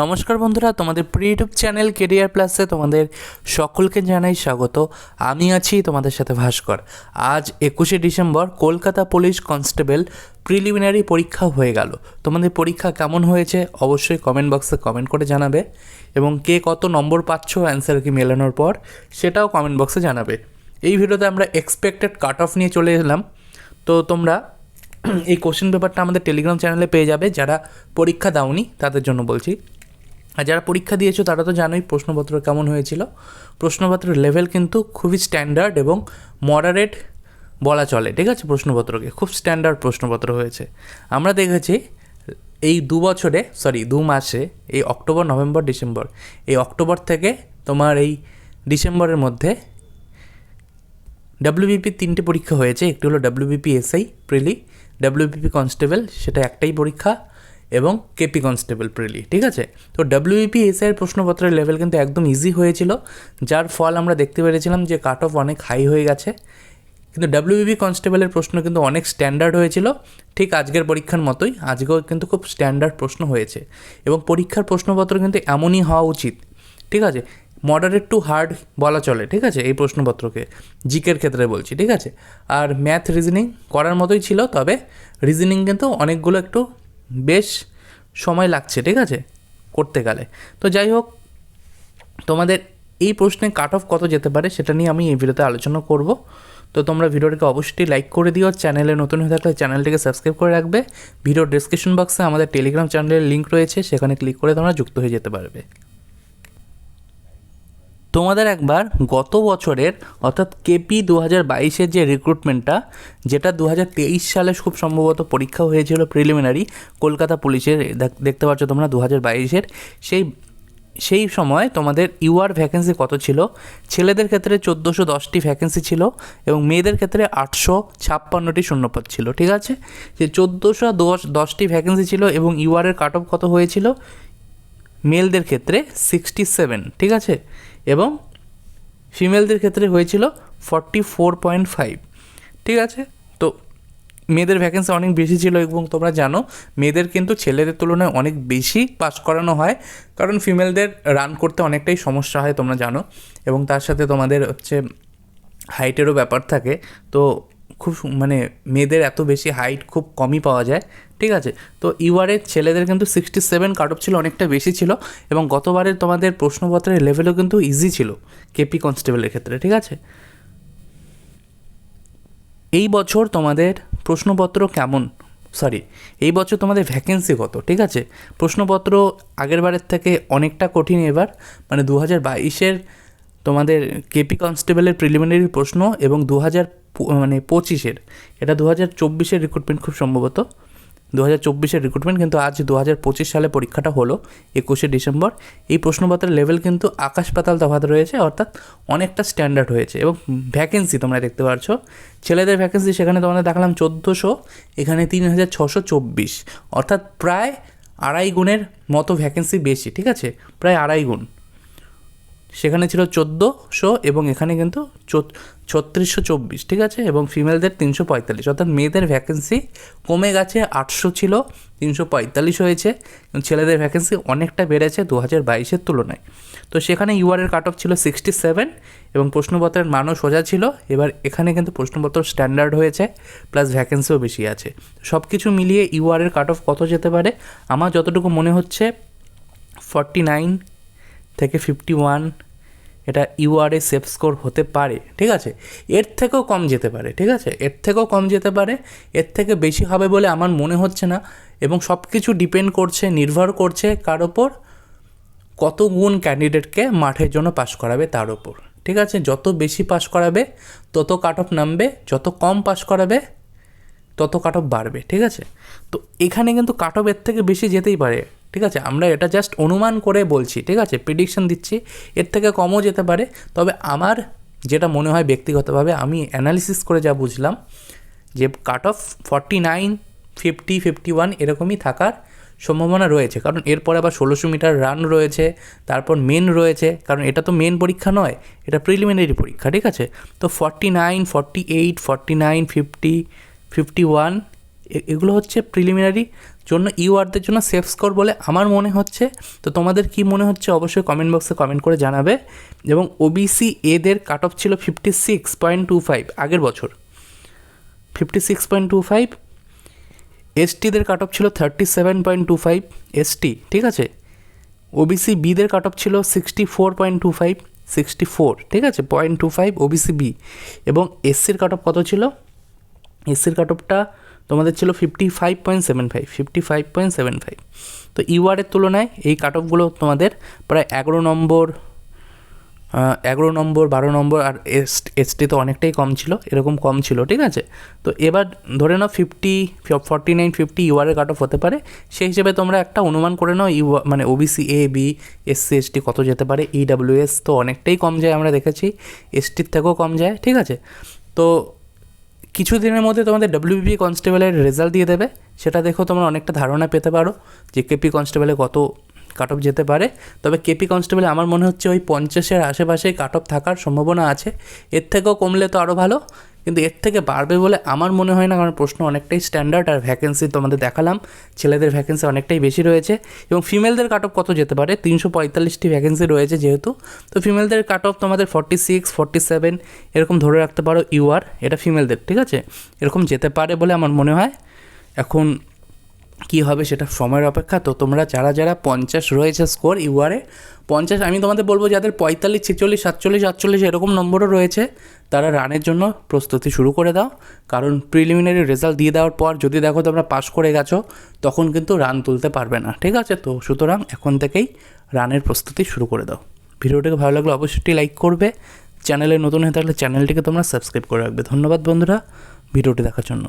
নমস্কার বন্ধুরা, তোমাদের ইউটিউব চ্যানেল কেরিয়ার প্লাসে তোমাদের সকলকে জানাই স্বাগত। আমি আছি তোমাদের সাথে ভাস্কর। আজ একুশে December Kolkata police constable preliminary পরীক্ষা হয়ে গেল। তোমাদের পরীক্ষা কেমন হয়েছে অবশ্যই কমেন্ট বক্সে কমেন্ট করে জানাবে এবং কে কত নম্বর পাচ্ছ অ্যান্সার কি মেলানোর পর সেটাও কমেন্ট বক্সে জানাবে। এই ভিডিওতে আমরা এক্সপেক্টেড কাট অফ নিয়ে চলে এলাম। তো তোমরা এই কোশ্চেন পেপারটা আমাদের টেলিগ্রাম চ্যানেলে পেয়ে যাবে। যারা পরীক্ষা দাওনি তাদের জন্য বলছি। আর যারা পরীক্ষা দিয়েছ, তারা তো জানোই প্রশ্নপত্র কেমন হয়েছিল। প্রশ্নপত্রের লেভেল কিন্তু খুবই স্ট্যান্ডার্ড এবং মডারেট বলা চলে, ঠিক আছে, প্রশ্নপত্রকে। খুব স্ট্যান্ডার্ড প্রশ্নপত্র হয়েছে। আমরা দেখেছি এই দু বছরে সরি দু মাসে, এই অক্টোবর, নভেম্বর, ডিসেম্বর, এই অক্টোবর থেকে তোমার এই ডিসেম্বরের মধ্যে ডাব্লিউবিপির তিনটে পরীক্ষা হয়েছে। একটি হলো W B P S I prelim W B P constable সেটা একটাই পরীক্ষা। এবং কেপি কনস্টেবল প্রিলি ঠিক আছে? তো ডাব্লিউবিপি এসআইয়ের প্রশ্নপত্রের লেভেল কিন্তু একদম ইজি হয়েছিল, যার ফল আমরা দেখতে পেরেছিলাম যে কাট অফ অনেক হাই হয়ে গেছে। কিন্তু ডাব্লিউবিপি কনস্টেবলের প্রশ্ন কিন্তু অনেক স্ট্যান্ডার্ড হয়েছিল, ঠিক আজকের পরীক্ষার মতোই, আজকেও কিন্তু খুব স্ট্যান্ডার্ড প্রশ্ন হয়েছে। এবং পরীক্ষার প্রশ্নপত্র কিন্তু এমনই হওয়া উচিত, ঠিক আছে? মডারেট টু হার্ড বলা চলে, ঠিক আছে? এই প্রশ্নপত্রকে জিকের ক্ষেত্রে বলছি, ঠিক আছে? আর ম্যাথ রিজনিং করার মতোই ছিল, তবে রিজনিং কিন্তু অনেকগুলো একটু বেশ সময় লাগছে, ঠিক আছে? করতে গেলে। তো যাই হোক, তোমাদের এই প্রশ্নে কাট অফ কত যেতে পারে সেটা নিয়ে আমি এই ভিডিওতে আলোচনা করব। তো তোমরা ভিডিওটাকে অবশ্যই লাইক করে দিও চ্যানেলে নতুন হয়ে থাকলে চ্যানেলটিকে সাবস্ক্রাইব করে রাখবে। ভিডিওর ডিসক্রিপশন বক্সে আমাদের টেলিগ্রাম চ্যানেলের লিঙ্ক রয়েছে, সেখানে ক্লিক করে তোমরা যুক্ত হয়ে যেতে পারবে। তোমাদের একবার গত বছরের, অর্থাৎ কেপি দু হাজার বাইশের যে রিক্রুটমেন্টটা যেটা দু হাজার তেইশ সালে খুব সম্ভবত পরীক্ষা হয়েছিল প্রিলিমিনারি কলকাতা পুলিশের দেখতে পাচ্ছ তোমরা দু হাজার বাইশের, সেই সেই সময় তোমাদের ইউআর ভ্যাকেন্সি কত ছিল? ছেলেদের ক্ষেত্রে চোদ্দোশো দশটি ভ্যাকেন্সি ছিল এবং মেয়েদের ক্ষেত্রে আটশো ছাপ্পান্নটি শূন্যপদ ছিল, ঠিক আছে? যে চোদ্দোশো দশ, দশটি ভ্যাকেন্সি ছিল এবং ইউআরের কাট অফ কত হয়েছিল? মেলদের ক্ষেত্রে সিক্সটি সেভেন ঠিক আছে? এবং ফিমেলদের ক্ষেত্রে হয়েছিল ফর্টি ফোর পয়েন্ট ফাইভ ঠিক আছে? তো মেয়েদের ভ্যাকেন্সি অনেক বেশি ছিল এবং তোমরা জানো, মেয়েদের কিন্তু ছেলেদের তুলনায় অনেক বেশি পাস করানো হয়, কারণ ফিমেলদের রান করতে অনেকটাই সমস্যা হয় তোমরা জানো। এবং তার সাথে তোমাদের হচ্ছে হাইটেরও ব্যাপার থাকে। তো খুব মানে মেয়েদের এত বেশি হাইট খুব কমই পাওয়া যায়। ঠিক আছে? তো ইউআরের ছেলেদের কিন্তু সিক্সটি সেভেন কাট অফ ছিল, অনেকটা বেশি ছিল এবং গতবারের তোমাদের প্রশ্নপত্রের লেভেলও কিন্তু ইজি ছিল কেপি কনস্টেবলের ক্ষেত্রে, ঠিক আছে? এই বছর তোমাদের প্রশ্নপত্র কেমন? সরি এই বছর তোমাদের ভ্যাকেন্সি কত, ঠিক আছে? প্রশ্নপত্র আগের বারের থেকে অনেকটা কঠিন এবার মানে দু হাজার বাইশের তোমাদের কেপি কনস্টেবলের প্রিলিমিনারি প্রশ্ন এবং দু হাজার মানে পঁচিশের, এটা দু হাজার চব্বিশের রিক্রুটমেন্ট খুব সম্ভবত। দু হাজার চব্বিশের রিক্রুটমেন্ট কিন্তু আজ দু হাজার পঁচিশ সালে পরীক্ষাটা হলো, একুশে ডিসেম্বর। এই প্রশ্নপত্রের লেভেল কিন্তু আকাশ পাতাল তফাৎ রয়েছে, অর্থাৎ অনেকটা স্ট্যান্ডার্ড হয়েছে এবং ভ্যাকেন্সি তোমরা দেখতে পাচ্ছ ছেলেদের ভ্যাকেন্সি সেখানে তোমাদের দেখালাম চোদ্দোশো, এখানে তিন হাজার ছশো চব্বিশ। অর্থাৎ প্রায় আড়াই গুণের মতো ভ্যাকেন্সি বেশি, ঠিক আছে? প্রায় আড়াই গুণ। সেখানে ছিল চোদ্দোশো এবং এখানে কিন্তু ছত্রিশশো চব্বিশ, ঠিক আছে? এবং ফিমেলদের তিনশো পঁয়তাল্লিশ। অর্থাৎ মেয়েদের ভ্যাকেন্সি কমে গেছে আটশো ছিল, তিনশো পঁয়তাল্লিশ হয়েছে। ছেলেদের ভ্যাকেন্সি অনেকটা বেড়েছে দু হাজার বাইশের তুলনায়। তো সেখানে ইউআরের কাট অফ ছিল সিক্সটি সেভেন এবং প্রশ্নপত্রের মানও সোজা ছিল। এবার এখানে কিন্তু প্রশ্নপত্র স্ট্যান্ডার্ড হয়েছে প্লাস ভ্যাকেন্সিও বেশি আছে। সব কিছু মিলিয়ে ইউআরের কাট অফ কত যেতে পারে? আমার যতটুকু মনে হচ্ছে ফর্টি নাইন থেকে ফিফটি ওয়ান এটা ইউআরএ সেফ স্কোর হতে পারে, ঠিক আছে? এর থেকেও কম যেতে পারে, ঠিক আছে? এর থেকেও কম যেতে পারে, এর থেকে বেশি হবে বলে আমার মনে হচ্ছে না এবং সব কিছু ডিপেন্ড করছে, নির্ভর করছে কার ওপর? কত গুণ ক্যান্ডিডেটকে মাঠের জন্য পাশ করাবে তার ওপর, ঠিক আছে? যত বেশি পাস করাবে, তত কাট অফ নামবে, যত কম পাস করাবে, তত কাট অফ বাড়বে, ঠিক আছে? তো এখানে কিন্তু কাট অফ এর থেকে বেশি যেতেই পারে। ঠিক আছে? আমরা এটা জাস্ট অনুমান করে বলছি, ঠিক আছে? প্রিডিকশন দিচ্ছি। এর থেকে কমও যেতে পারে। তবে আমার যেটা মনে হয় ব্যক্তিগতভাবে, আমি অ্যানালিসিস করে যা বুঝলাম, যে cut off forty nine fifty fifty one এরকমই থাকার সম্ভাবনা রয়েছে। কারণ এরপরে আবার ষোলোশো মিটার রান রয়েছে, তারপর মেন রয়েছে। কারণ এটা তো মেন পরীক্ষা নয়, এটা প্রিলিমিনারি পরীক্ষা, ঠিক আছে? তো forty nine forty eight forty nine fifty fifty one এগুলো হচ্ছে প্রিলিমিনারি জন্য ইউআরদের জন্য সেফ স্কোর বলে আমার মনে হচ্ছে। তো তোমাদের কি মনে হচ্ছে অবশ্যই কমেন্ট বক্সে কমেন্ট করে জানাবে। এবং ওবিসি এদের কাট অফ ছিল fifty six point two five আগের বছর। Fifty six point two five এসটিদের cut off ছিল thirty seven point two five ST ঠিক আছে? ওবিসি বিদের কাট অফ ছিল sixty four point two five sixty four ঠিক আছে? Point two five OBC B এবং এসসির কাট অফ কত ছিল? এসসির কাট অফটা তোমাদের ছিল fifty five point seven five fifty five point seven five তো ইউআরের তুলনায় এই কাট অফগুলো তোমাদের প্রায় এগারো নম্বর এগারো নম্বর, বারো নম্বর আর এস এসটি তো অনেকটাই কম ছিল, এরকম কম ছিল, ঠিক আছে? তো এবার ধরে নাও ফিফটি ফর্টি নাইন ফিফটি ইউআরের কাট অফ হতে পারে। সেই হিসেবে তোমরা একটা অনুমান করে নাও ইউ মানে OBC A B SC ST কত যেতে পারে। ইডাব্লিউএস তো অনেকটাই কম যায়, আমরা দেখেছি। এসটির থেকেও কম যায়, ঠিক আছে? তো কিছু দিনের মধ্যে তোমাদের ডব্লিউবি কনস্টেবলের রেজাল্ট দিয়ে দেবে। সেটা দেখো তোমরা অনেকটা ধারণা পেতে পারো যে কেপি কনস্টেবলে কত কাট অফ যেতে পারে। তবে কেপি কনস্টেবলে আমার মনে হচ্ছে ওই পঞ্চাশের আশেপাশে কাট অফ থাকার সম্ভাবনা আছে। এর থেকেও কমলে তো আরও ভালো। কিন্তু এর থেকে বাড়বে বলে আমার মনে হয় না, কারণ প্রশ্ন অনেকটাই স্ট্যান্ডার্ড আর ভ্যাকেন্সি তোমাদের দেখালাম। ছেলেদের ভ্যাকেন্সি অনেকটাই বেশি রয়েছে এবং ফিমেলদের কাট অফ কত যেতে পারে? তিনশো পঁয়তাল্লিশটি ভ্যাকেন্সি রয়েছে যেহেতু। তো ফিমেলদের কাট অফ তোমাদের ফর্টি সিক্স ফর্টি সেভেন এরকম ধরে রাখতে পারো ইউআর এটা ফিমেলদের ঠিক আছে? এরকম যেতে পারে বলে আমার মনে হয়। এখন কি হবে সেটা সময়ের অপেক্ষা। তো তোমরা যারা যারা পঞ্চাশ রয়েছে স্কোর ইউআরে পঞ্চাশ। আমি তোমাদের বলব, যাদের পঁয়তাল্লিশ, ছেচল্লিশ, সাতচল্লিশ, আটচল্লিশ এরকম নম্বরও রয়েছে, তারা রানের জন্য প্রস্তুতি শুরু করে দাও। কারণ প্রিলিমিনারি রেজাল্ট দিয়ে দেওয়ার পর যদি দেখো তোমরা পাস করে গেছো, তখন কিন্তু রান তুলতে পারবে না। ঠিক আছে? তো সুতরাং এখন থেকেই রানের প্রস্তুতি শুরু করে দাও। ভিডিওটিকে ভালো লাগলে অবশ্যই লাইক করবে। চ্যানেলে নতুন হয়ে থাকলে চ্যানেলটিকে তোমরা সাবস্ক্রাইব করে রাখবে। ধন্যবাদ বন্ধুরা, ভিডিওটি দেখার জন্য।